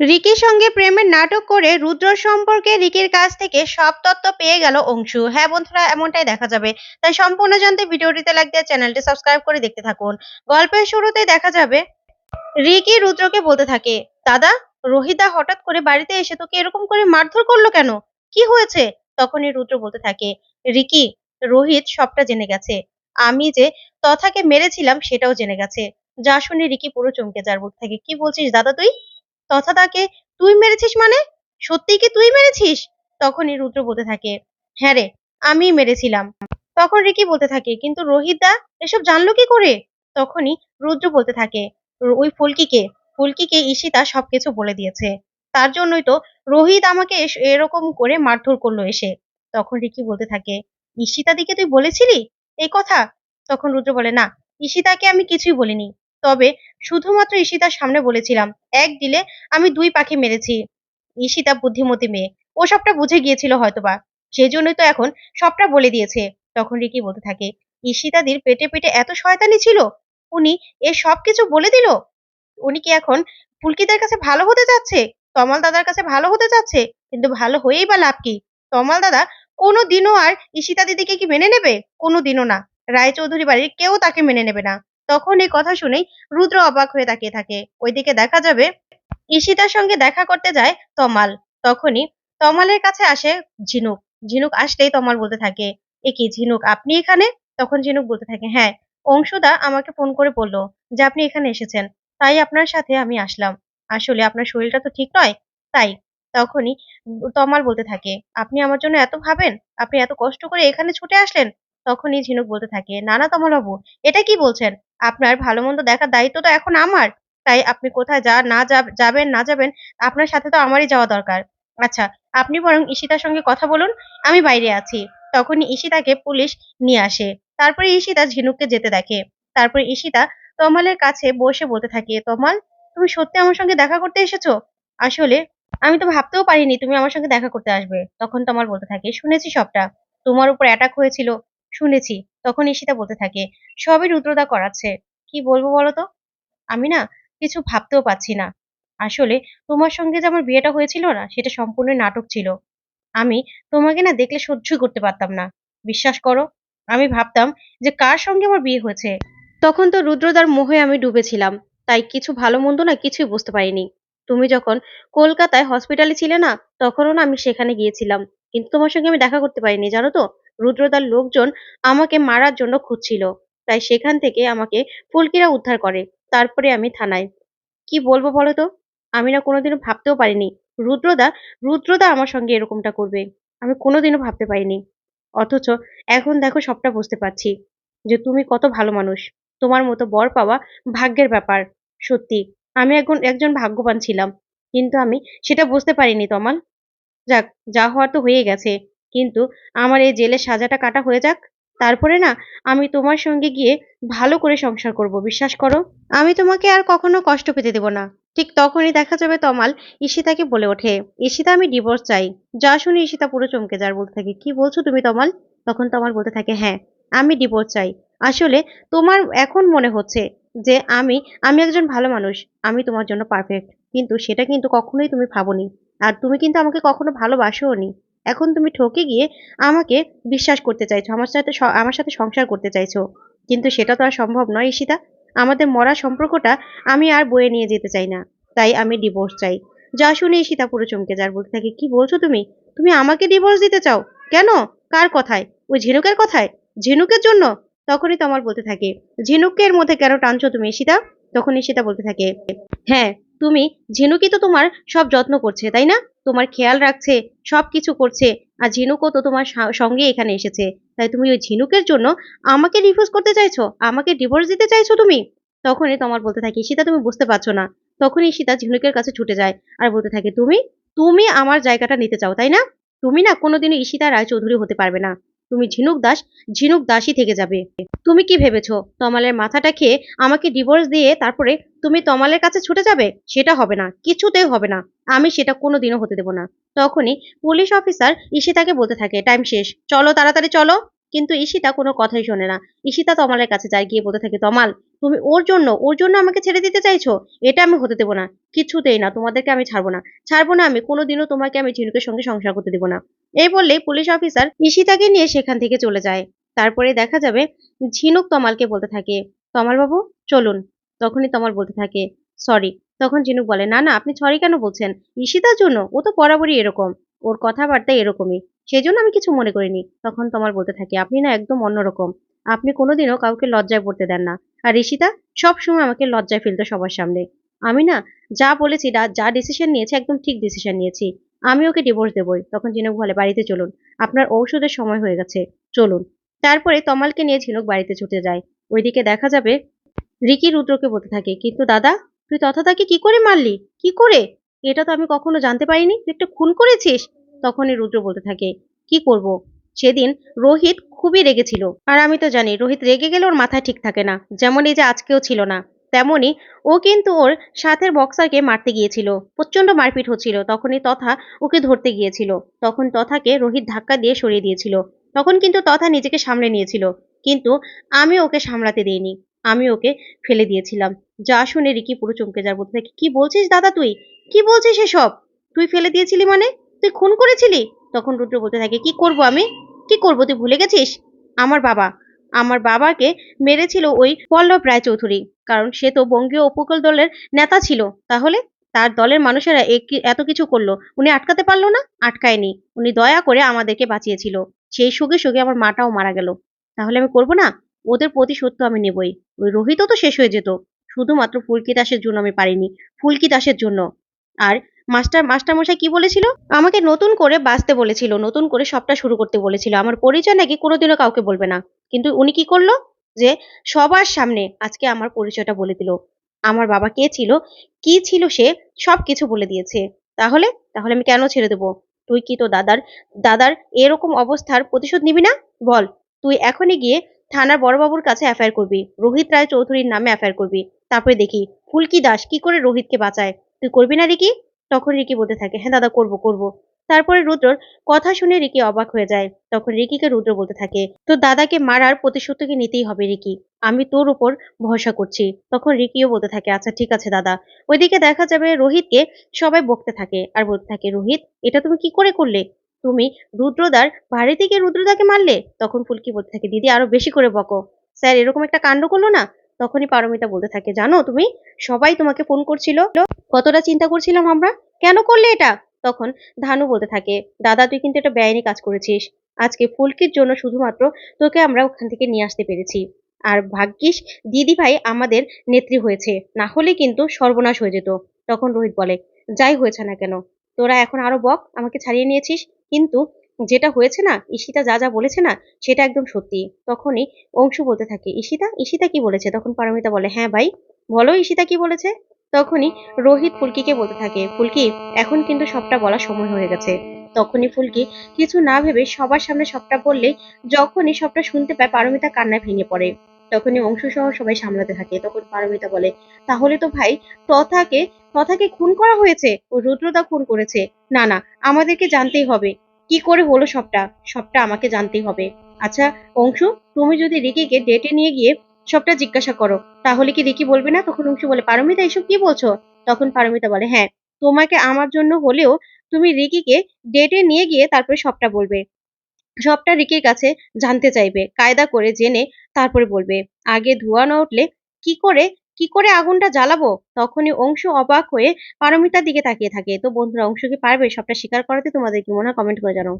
রিকির সঙ্গে প্রেমের নাটক করে রুদ্র সম্পর্কে রিকির কাছ থেকে সব তত্ত্ব পেয়ে গেল অংশু। হ্যাঁ বন্ধুরা, এমনটাই দেখা যাবে। তাই সম্পূর্ণ জানতে ভিডিওটিতে লাইক দিয়ে চ্যানেলটি সাবস্ক্রাইব করে দেখতে থাকুন। গল্পের শুরুতে দেখা যাবে, রিকি রুদ্রকে বলতে থাকে, দাদা, রোহিতা হঠাৎ করে বাড়িতে এসে তোকে এরকম করে মারধর করল কেন? কি হয়েছে? তখনই রুদ্র বলতে থাকে, রিকি, রোহিত সবটা জেনে গেছে। আমি যে তথাকে মেরেছিলাম সেটাও জেনে গেছে। যা শুনে রিকি পুরো চমকে যার বলতে থেকে, কি বলছিস দাদা তুই? তথা তাকে, তুই মেরেছিস মানে? সত্যি কি তুই মেরেছিস? তখনই রুদ্র বলতে থাকে হ্যাঁ রে আমি মেরেছিলাম। তখন রিকি বলতে থাকে, কিন্তু রোহিত দা এসব জানলো কি করে? তখনই রুদ্র বলতে থাকে "র- ওই ফুলকিকে ফুলকিকে ঈশিতা সবকিছু বলে দিয়েছে। তার জন্যই তো রোহিত আমাকে এরকম করে মারধর করল এসে। তখন রিকি বলতে থাকে ঈশিতা দিকে তুই বলেছিলি? এই কথা? তখন রুদ্র বলে, না, ঈশিতাকে আমি কিছুই বলিনি। তবে শুধুমাত্র ঈশিতার সামনে বলেছিলাম, এক দিলে আমি দুই পাখি মেরেছি। ঈশিতা বুদ্ধিমতী মেয়ে ও সবটা বুঝে গিয়েছিল হয়তোবা সেই জন্যই তো এখন সবটা বলে দিয়েছে। তখন রিকি বলতে থাকে, ঈশিতাদির পেটে পেটে এত শয়তানি ছিল? উনি এ সব কিছু বলে দিল? উনি কি এখন ফুলকিদের কাছে ভালো হতে চাচ্ছে? তমাল দাদার কাছে ভালো হতে চাচ্ছে? কিন্তু ভালো হয়েই বা লাভ কি? তমাল দাদা কোনো দিনও আর ঈশিতা দিদিকে কি মেনে নেবে? কোনো দিনও না। রায়চৌধুরী বাড়ির কেউ তাকে মেনে নেবে না। তখন এই কথা শুনেই রুদ্র অবাক হয়ে তাকিয়ে থাকে। ওইদিকে দেখা যাবে ঈশিতার সঙ্গে দেখা করতে যায় তমাল। তখনই তমালের কাছে আসে ঝিনুক। ঝিনুক আসলেই তমাল বলতে থাকে, এ কি ঝিনুক, আপনি এখানে? তখন ঝিনুক বলতে থাকে হ্যাঁ অংশুদা আমাকে ফোন করে বলল যে আপনি এখানে এসেছেন, তাই আপনার সাথে আমি আসলাম। আসলে আপনার শরীরটা তো ঠিক নয়, তাই? তখনই তমাল বলতে থাকে, আপনি আমার জন্য এত ভাবেন? আপনি এত কষ্ট করে এখানে ছুটে আসলেন? তখনই ঝিনুক বলতে থাকে, না না তমাল বাবু এটা কি বলছেন? আপনার ভালো মন্দ দেখার দায়িত্ব তো এখন আমার। তাই আপনি কোথায় যা, না যাবেন না যাবেন, আপনার সাথে তো আমারই যাওয়া দরকার। আচ্ছা আপনি বরং ঈশিতার সঙ্গে কথা বলুন, আমি বাইরে আছি। তখনই ঈশিতাকে পুলিশ নিয়ে আসে। তারপরে ঈশিতা ঝিনুককে যেতে দেখে। তারপরে ঈশিতা তমালের কাছে বসে বলতে থাকে, তমাল, তুমি সত্যি আমার সঙ্গে দেখা করতে এসেছ? আসলে আমি তো ভাবতেও পারিনি তুমি আমার সঙ্গে দেখা করতে আসবে। তখন তমাল বলতে থাকে, শুনেছি সবটা। তোমার উপর অ্যাটাক হয়েছিল। শুনেছি। তখন ঈশিতা বলতে থাকে, সবই রুদ্রদা করাচ্ছে। কি বলব বলো তো? আমি না কিছু ভাবতেও পাচ্ছি না। আসলে তোমার সঙ্গে যে আমার বিয়েটা হয়েছিল না, সেটা সম্পূর্ণ নাটক ছিল। আমি তোমাকে না দেখলে সহ্যই করতে পারতাম না। বিশ্বাস করো, আমি ভাবতাম যে কার সঙ্গে আমার বিয়ে হয়েছে? তখন তো রুদ্রদার মোহে আমি ডুবেছিলাম, তাই কিছু ভালো মন্দ না কিছুই বুঝতে পারিনি। তুমি যখন কলকাতায় হসপিটালে ছিলে না, তখনও না আমি সেখানে গিয়েছিলাম। কিন্তু তোমার সঙ্গে আমি দেখা করতে পারিনি, জানো তো? রুদ্রদার লোকজন আমাকে মারার জন্য খুঁজছিল। তাই সেখান থেকে আমাকে ফুলকিরা উদ্ধার করে। তারপরে আমি থানায়। কি বলব বলো তো? আমি না কোনোদিনও ভাবতেও পারিনি। রুদ্রদা রুদ্রদা আমার সঙ্গে এরকমটা করবে। আমি কোনোদিনও ভাবতে পারিনি। অথচ এখন দেখো সবটা বুঝতে পারছি যে তুমি কত ভালো মানুষ। তোমার মতো বর পাওয়া ভাগ্যের ব্যাপার। সত্যি, আমি এখন একজন ভাগ্যবান ছিলাম। কিন্তু আমি সেটা বুঝতে পারিনি তমাল। যাক, যা হওয়ার তো হয়ে গেছে। কিন্তু আমার এই জেলের সাজাটা কাটা হয়ে যাক। তারপরে না, আমি তোমার সঙ্গে গিয়ে ভালো করে সংসার করব, বিশ্বাস করো। আমি তোমাকে আর কখনো কষ্ট পেতে দেব না। ঠিক তখনই দেখা যাবে তমাল ঈশিতাকে বলে ওঠে, ঈশিতা আমি ডিভোর্স চাই। যা শুনে ঈশিতা পুরো চমকে যার বলতে থাকে, কি বলছো তুমি তমাল? তখন তমাল বলতে থাকে হ্যাঁ আমি ডিভোর্স চাই। আসলে তোমার এখন মনে হচ্ছে যে আমি আমি একজন ভালো মানুষ, আমি তোমার জন্য পারফেক্ট কিন্তু সেটা কিন্তু কখনোই তুমি ভাবোনি। আর তুমি কিন্তু আমাকে কখনো ভালোবাসোও নি এখন তুমি ঠকে গিয়ে আমাকে বিশ্বাস করতে চাইছো, আমার সাথে আমার সাথে সংসার করতে চাইছো। কিন্তু সেটা তো আর সম্ভব নয়, ঈশিতা। আমাদের মরা সম্পর্কটা আমি আর বয়ে নিয়ে যেতে চাই না। তাই আমি ডিভোর্স চাই। যা শুনে ঈশিতা পুরো চমকে যার বলতে থাকে, কি বলছো তুমি? তুমি আমাকে ডিভোর্স দিতে চাও? কেন? কার কথায়? ওই ঝিনুকের কথায়? ঝিনুকের জন্য? তখনই তমাল বলতে থাকে, ঝিনুকের মধ্যে কেন টানছো তুমি, ঈশিতা? তখন ঈশিতা বলতে থাকে হ্যাঁ তুমি, ঝিনুকই তো তোমার সব যত্ন করছে, তাই না? তোমার খেয়াল রাখছে সব কিছু করছে, আর ঝিনুকও তো তোমার সঙ্গে এখানে এসেছে। তাই তুমি ওই ঝিনুকের জন্য আমাকে ডিভোর্স করতে চাইছো? আমাকে ডিভোর্স দিতে চাইছো তুমি? তখনই তোমার বলতে থাকি সীতা তুমি বুঝতে পারছ না। তখনই সীতা ঝিনুকের কাছে ছুটে যায় আর বলতে থাকে, তুমি তুমি আমার জায়গাটা নিতে চাও, তাই না? তুমি না কোনোদিনও ঈশিতা রায়চৌধুরী হতে পারবে না। তুমি ঝিনুক দাস, ঝিনুক দাসই থেকে যাবে। তুমি কি ভেবেছো? তমালের মাথাটা খেয়ে আমাকে ডিভোর্স দিয়ে তারপরে তুমি তমালের কাছে ছুটে যাবে? সেটা হবে না, কিছুতেই হবে না। আমি সেটা কোনোদিনও হতে দেবো না। তখনই পুলিশ অফিসার ঈশিতাকে বলতে থাকে, টাইম শেষ। চলো, তাড়াতাড়ি চলো। কিন্তু ঈশিতা কোনো কথাই শোনে না। ঈশিতা তমালের কাছে যায় গিয়ে বলতে থাকে, তমাল তুমি ওর জন্য ওর জন্য আমাকে ছেড়ে দিতে চাইছো? এটা আমি হতে দেবো না। কিছুতেই না, তোমাদেরকে আমি ছাড়বো না। ছাড়বো না আমি, কোনোদিনও তোমাকে আমি ঝিনুকের সঙ্গে সংসার করতে দেবো না। এই বললে পুলিশ অফিসার ঈশিতাকে নিয়ে সেখান থেকে চলে যায়। তারপরে দেখা যাবে ঝিনুক তমালকে বলতে থাকে তমাল বাবু চলুন। তখনই তমাল বলতে থাকে, সরি। তখন ঝিনুক বলে, না না, আপনি সরি কেন বলছেন? ঈশিতার জন্য? ও তো বরাবরই এরকম। ওর কথাবার্তা এরকমই। সেই জন্য আমি কিছু মনে করিনি। তখন তোমার বলতে থাকে, আপনি না একদম অন্যরকম। আপনি কোনোদিনও কাউকে লজ্জায় পড়তে দেন না। আর ঋষিতা, সবসময় আমাকে লজ্জায় ফেলতো সবার সামনে। আমি না যা বলেছি, যা- ডিসিশন নিয়েছি, একদম ঠিক ডিসিশন নিয়েছি। আমি ওকে ডিভোর্স দেবই। তখন ঝিনুক বলে, বাড়িতে চলুন। আপনার ঔষধের সময় হয়ে গেছে। চলুন। তারপরে তমালকে নিয়ে ঝিনুক বাড়িতে ছুটে যায়। ওইদিকে দেখা যাবে রিকি রুদ্রকে বলতে থাকে, কিন্তু দাদা, তুই তথাতাকে কি করে মারলি? কি করে? এটা তো আমি কখনো জানতে পারিনি। তুই একটা খুন করেছিস? তখনই রুদ্র বলতে থাকে, কি করব? সেদিন রোহিত খুবই রেগেছিল। আর আমি তো জানি, রোহিত রেগে গেলে ওর মাথা ঠিক থাকে না যেমন এই যে আজকেও ছিল না। তেমনই ও কিন্তু ওর সাথের বক্সারকে মারতে গিয়েছিল। প্রচণ্ড মারপিট হচ্ছিল, তখনই তথা ওকে ধরতে গিয়েছিল। তখন তথাকে রোহিত ধাক্কা দিয়ে সরিয়ে দিয়েছিল। তখন কিন্তু তথা নিজেকে সামলে নিয়েছিল। কিন্তু আমি ওকে সামলাতে দিইনি। আমি ওকে ফেলে দিয়েছিলাম। যা শুনে রিকি পুরো চমকে যার বলতে থাকে, কি বলছিস দাদা তুই? কি বলছিস এসব? তুই ফেলে দিয়েছিলি মানে? তুই খুন করেছিলি? তখন রুদ্র বলতে থাকে, কি করব আমি? কি করব তুই ভুলে গেছিস? আমার বাবা। আমার বাবাকে মেরেছিল ওই পল্লব রায়চৌধুরী, কারণ সে তো বঙ্গীয় উপকূল দলের নেতা ছিল। তাহলে তার দলের মানুষেরা এত কিছু করল? উনি আটকাতে পারল না? আটকায়নি। উনি দয়া করে আমাদেরকে বাঁচিয়েছিল। সেই সুখে সুখে আমার মাটাও মারা গেল। তাহলে আমি করব না? ওদের প্রতিশোধ তো আমি নেবই। ওই রোহিতও তো শেষ হয়ে যেত। শুধুমাত্র ফুলকি দাসের জন্য আমি পারিনি। ফুলকি দাসের জন্য। আর মাস্টার মাস্টার মশাই কি বলেছিল? আমাকে নতুন করে বাঁচতে বলেছিল, নতুন করে সবটা শুরু করতে বলেছিল। আমার পরিচয় নাকি কোনোদিনও কাউকে বলবে না। কিন্তু উনি কি করল? যে সবার সামনে আজকে আমার পরিচয়টা বলে দিল। আমার বাবা কে ছিল? কি ছিল সে? সব কিছু বলে দিয়েছে। তাহলে? তাহলে আমি কেন ছেড়ে দেবো? তুই কি তো দাদার দাদার এরকম অবস্থার প্রতিশোধ নিবি না? বল, তুই এখনই গিয়ে থানার বড়বাবুর কাছে এফআইআর করবি। রোহিত রায় চৌধুরীর নামে এফআইআর করবি। তারপরে দেখি, ফুলকি দাস কি করে রোহিতকে বাঁচায়? তুই করবি না, রিকি? তখন রিকি বলতে থাকে হ্যাঁ দাদা, করব করব। তারপরে রুদ্রর কথা শুনে রিকি অবাক হয়ে যায়। তখন রিকিকে রুদ্র বলতে থাকে তো দাদাকে মারার প্রতিশোধ তোকে নিতেই হবে রিকি? আমি তোর উপর ভরসা করছি। তখন রিকিও বলতে থাকে আচ্ছা ঠিক আছে দাদা। ওইদিকে দেখা যাবে রোহিতকে সবাই বকতে থাকে আর বলতে থাকে, রোহিত, এটা তুমি কি করে করলে? তুমি রুদ্রদার বাড়ি থেকে রুদ্রদাকে মারলে? তখন ফুলকি বলতে থাকে, দিদি, আরও বেশি করে বকো। স্যার, এরকম একটা কাণ্ড করল না? তখনই পারমিতা বলতে থাকে, জানো তুমি? সবাই তোমাকে ফোন করছিল। কতটা চিন্তা করছিলাম আমরা? কেন করলে এটা? তখন ধানু বলতে থাকে, দাদা, তুই কিন্তু এটা বেআইনি কাজ করেছিস। আজকে ফুলকির জন্য শুধুমাত্র তোকে আমরা ওখান থেকে নিয়ে আসতে পেরেছি। আর ভাগ্যিস দিদি ভাই আমাদের নেত্রী হয়েছে। না হলে কিন্তু সর্বনাশ হয়ে যেত। তখন রোহিত বলে, যাই হয়েছে না কেন? তোরা এখন আরও বক, আমাকে ছাড়িয়ে নিয়েছিস। কিন্তু যেটা হয়েছে না, ঈশিতা যা যা বলেছে না, সেটা একদম সত্যি। তখনই অংশু বলতে থাকে, ঈশিতা ঈশিতা কি বলেছে? তখন পারমিতা বলে হ্যাঁ ভাই, বলো ঈশিতা কি বলেছে? তখনই রোহিত ফুলকিকে বলতে থাকে, ফুলকি, এখন কিন্তু সবটা বলার সময় হয়ে গেছে। তখনই ফুলকি কিছু না ভেবে সবার সামনে সবটা বললে যখনই সবটা শুনতে পায়, পারমিতা কান্নায় ভেঙে পড়ে। তখনই অংশু সহ সবাই সামলাতে থাকে। তখন পারমিতা বলে, তাহলে তো ভাই, তথাকে তথাকে খুন করা হয়েছে? ও রুদ্রদা খুন করেছে? না না, আমাদেরকে জানতেই হবে। কি করে হলো সবটা? সবটা আমাকে জানতেই হবে। আচ্ছা অংশু, তুমি যদি রিকিকে ডেটে নিয়ে গিয়ে সবটা জিজ্ঞাসা করো, তাহলে কি রিকি বলবে না? তখন অংশু বলে, পারমিতা, এসব কি বলছো? তখন পারমিতা বলে হ্যাঁ তোমাকে আমার জন্য হলেও তুমি রিকিকে ডেটে নিয়ে গিয়ে তারপরে সবটা বলবে। সবটা রিকির কাছে জানতে চাইবে, কায়দা করে জেনে তারপরে বলবে। আগে ধোঁয়া না উঠলে কি করে কি করে আগুনটা জ্বালাবো? তখনই অংশ অবাক হয়ে পারমিতার দিকে তাকিয়ে থাকে। তো বন্ধুরা, অংশ কি পারবে? সবটা স্বীকার করাতে তোমাদের কি মনে হয়? কমেন্ট করে জানাও।